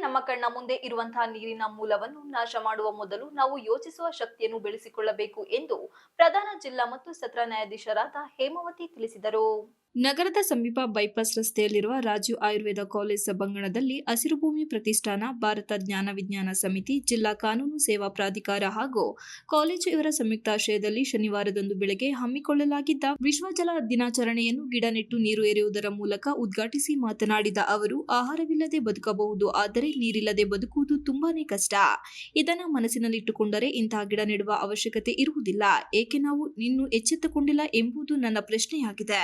ನಮ್ಮ ಕಣ್ಣ ಮುಂದೆ ಇರುವಂತಹ ನೀರಿನ ಮೂಲವನ್ನು ನಾಶ ಮಾಡುವ ಮೊದಲು ನಾವು ಯೋಚಿಸುವ ಶಕ್ತಿಯನ್ನು ಬೆಳೆಸಿಕೊಳ್ಳಬೇಕು ಎಂದು ಪ್ರಧಾನ ಜಿಲ್ಲಾ ಮತ್ತು ಸತ್ರ ನ್ಯಾಯಾಧೀಶರಾದ ಹೇಮಾವತಿ ತಿಳಿಸಿದರು. ನಗರದ ಸಮೀಪ ಬೈಪಾಸ್ ರಸ್ತೆಯಲ್ಲಿರುವ ರಾಜೀವ್ ಆಯುರ್ವೇದ ಕಾಲೇಜ್ ಸಭಾಂಗಣದಲ್ಲಿ ಹಸಿರು ಭೂಮಿ ಪ್ರತಿಷ್ಠಾನ, ಭಾರತ ಜ್ಞಾನ ವಿಜ್ಞಾನ ಸಮಿತಿ, ಜಿಲ್ಲಾ ಕಾನೂನು ಸೇವಾ ಪ್ರಾಧಿಕಾರ ಹಾಗೂ ಕಾಲೇಜು ಇವರ ಸಂಯುಕ್ತಾಶ್ರಯದಲ್ಲಿ ಶನಿವಾರದಂದು ಬೆಳಗ್ಗೆ ಹಮ್ಮಿಕೊಳ್ಳಲಾಗಿದ್ದ ವಿಶ್ವ ಜಲ ದಿನಾಚರಣೆಯನ್ನು ಗಿಡ ನೆಟ್ಟು ನೀರು ಎರೆಯುವುದರ ಮೂಲಕ ಉದ್ಘಾಟಿಸಿ ಮಾತನಾಡಿದ ಅವರು, ಆಹಾರವಿಲ್ಲದೆ ಬದುಕಬಹುದು, ಆದರೆ ನೀರಿಲ್ಲದೆ ಬದುಕುವುದು ತುಂಬಾನೇ ಕಷ್ಟ. ಇದನ್ನು ಮನಸ್ಸಿನಲ್ಲಿಟ್ಟುಕೊಂಡರೆ ಇಂತಹ ಗಿಡ ನೆಡುವ ಅವಶ್ಯಕತೆ ಇರುವುದಿಲ್ಲ, ಏಕೆ ನಾವು ಇನ್ನೂ ಎಚ್ಚೆತ್ತುಕೊಂಡಿಲ್ಲ ಎಂಬುದು ನನ್ನ ಪ್ರಶ್ನೆಯಾಗಿದೆ.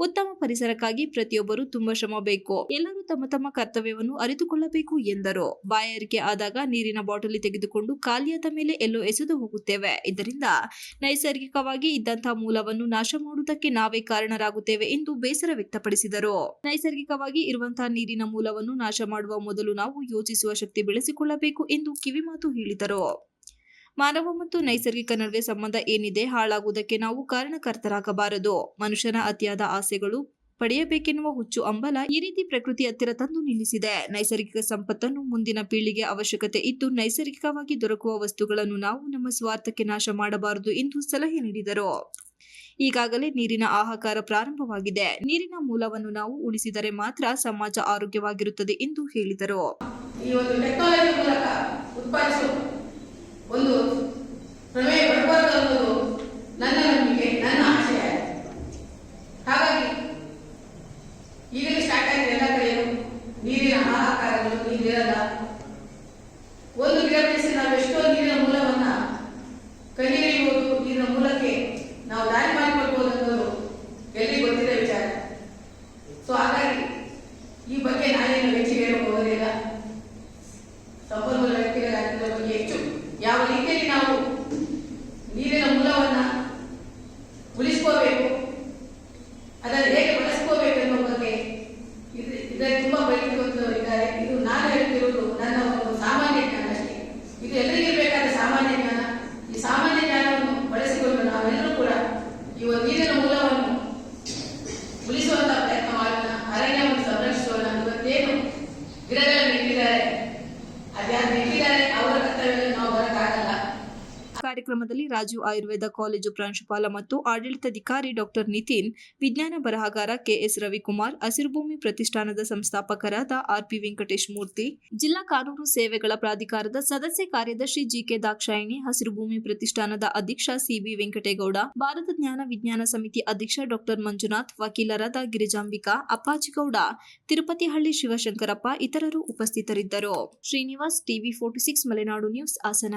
ಉತ್ತಮ ಪರಿಸರಕ್ಕಾಗಿ ಪ್ರತಿಯೊಬ್ಬರು ತುಂಬಾ ಶ್ರಮ ಬೇಕು. ಎಲ್ಲರೂ ತಮ್ಮ ತಮ್ಮ ಕರ್ತವ್ಯವನ್ನು ಅರಿತುಕೊಳ್ಳಬೇಕು ಎಂದರು. ಬಾಯಾರಿಕೆ ಆದಾಗ ನೀರಿನ ಬಾಟಲಿ ತೆಗೆದುಕೊಂಡು ಖಾಲಿಯಾದ ಮೇಲೆ ಎಲ್ಲೋ ಎಸೆದು ಹೋಗುತ್ತೇವೆ. ಇದರಿಂದ ನೈಸರ್ಗಿಕವಾಗಿ ಇದ್ದಂತಹ ಮೂಲವನ್ನು ನಾಶ ಮಾಡುವುದಕ್ಕೆ ನಾವೇ ಕಾರಣರಾಗುತ್ತೇವೆ ಎಂದು ಬೇಸರ ವ್ಯಕ್ತಪಡಿಸಿದರು. ನೈಸರ್ಗಿಕವಾಗಿ ಇರುವಂತಹ ನೀರಿನ ಮೂಲವನ್ನು ನಾಶ ಮಾಡುವ ಮೊದಲು ನಾವು ಯೋಚಿಸುವ ಶಕ್ತಿ ಬೆಳೆಸಿಕೊಳ್ಳಬೇಕು ಎಂದು ಕಿವಿಮಾತು ಹೇಳಿದರು. ಮಾನವ ಮತ್ತು ನೈಸರ್ಗಿಕ ನಡುವೆ ಸಂಬಂಧ ಏನಿದೆ ಹಾಳಾಗುವುದಕ್ಕೆ ನಾವು ಕಾರಣಕರ್ತರಾಗಬಾರದು. ಮನುಷ್ಯನ ಅತಿಯಾದ ಆಸೆಗಳು ಪಡೆಯಬೇಕೆನ್ನುವ ಹುಚ್ಚು ಅಂಬಲ ಈ ರೀತಿ ಪ್ರಕೃತಿ ಹತ್ತಿರ ತಂದು ನಿಲ್ಲಿಸಿದೆ. ನೈಸರ್ಗಿಕ ಸಂಪತ್ತನ್ನು ಮುಂದಿನ ಪೀಳಿಗೆ ಅವಶ್ಯಕತೆ ಇದ್ದು ನೈಸರ್ಗಿಕವಾಗಿ ದೊರಕುವ ವಸ್ತುಗಳನ್ನು ನಾವು ನಮ್ಮ ಸ್ವಾರ್ಥಕ್ಕೆ ನಾಶ ಮಾಡಬಾರದು ಎಂದು ಸಲಹೆ ನೀಡಿದರು. ಈಗಾಗಲೇ ನೀರಿನ ಆಹಾಕಾರ ಪ್ರಾರಂಭವಾಗಿದೆ. ನೀರಿನ ಮೂಲವನ್ನು ನಾವು ಉಳಿಸಿದರೆ ಮಾತ್ರ ಸಮಾಜ ಆರೋಗ್ಯವಾಗಿರುತ್ತದೆ ಎಂದು ಹೇಳಿದರು. ಒಂದು ಪ್ರಮೇಯ ಬರಬಾರದು ಅನ್ನೋದು ನನ್ನ ನಂಬಿಕೆ ನನ್ನ ಆಶಯ ಹಾಗಾಗಿ ಈಗಲೇ ಸಾಮಾನ್ಯ ಜ್ಞಾನ ಈ ಸಾಮಾನ್ಯ ಜ್ಞಾನವನ್ನು ಬಳಸಿಕೊಂಡು ನಾವೆಲ್ಲರೂ ಕೂಡ ಈ ಒಂದು ನೀರಿನ ಮೂಲವನ್ನು ಉಳಿಸುವಂತಹ ಪ್ರಯತ್ನ ಮಾಡೋಣ, ಅರಣ್ಯವನ್ನು ಸಂರಕ್ಷಿಸೋಣ ಇವತ್ತೇನು ಗಿಡಗಳನ್ನು ಇಟ್ಟಿದ್ದಾರೆ. ಅದ್ಯಾರು ನೆಟ್ಟಿದ್ದಾರೆ ಅವರ ಕರ್ತವ್ಯವನ್ನು ನಾವು ಬರಕ್ಕಾಗಲ್ಲ ಕಾರ್ಯಕ್ರಮದಲ್ಲಿ ರಾಜು ಆಯುರ್ವೇದ ಕಾಲೇಜು ಪ್ರಾಂಶುಪಾಲ ಮತ್ತು ಆಡಳಿತಾಧಿಕಾರಿ ಡಾಕ್ಟರ್ ನಿತಿನ್, ವಿಜ್ಞಾನ ಬರಹಗಾರ ಕೆಎಸ್ ರವಿಕುಮಾರ್, ಹಸಿರುಭೂಮಿ ಪ್ರತಿಷ್ಠಾನದ ಸಂಸ್ಥಾಪಕರಾದ ಆರ್ಪಿ ವೆಂಕಟೇಶ್ ಮೂರ್ತಿ, ಜಿಲ್ಲಾ ಕಾನೂನು ಸೇವೆಗಳ ಪ್ರಾಧಿಕಾರದ ಸದಸ್ಯ ಕಾರ್ಯದರ್ಶಿ ಜಿಕೆ ದಾಕ್ಷಾಯಿಣಿ, ಹಸಿರುಭೂಮಿ ಪ್ರತಿಷ್ಠಾನದ ಅಧ್ಯಕ್ಷ ಸಿಬಿ ವೆಂಕಟೇಗೌಡ, ಭಾರತ ಜ್ಞಾನ ವಿಜ್ಞಾನ ಸಮಿತಿ ಅಧ್ಯಕ್ಷ ಡಾಕ್ಟರ್ ಮಂಜುನಾಥ್, ವಕೀಲರಾದ ಗಿರಿಜಾಂಬಿಕಾ ಅಪ್ಪಾಜಿಗೌಡ ತಿರುಪತಿಹಳ್ಳಿ ಶಿವಶಂಕರಪ್ಪ, ಇತರರು ಉಪಸ್ಥಿತರಿದ್ದರು. Srinivas TV forty six, Malenadu news, Hassan.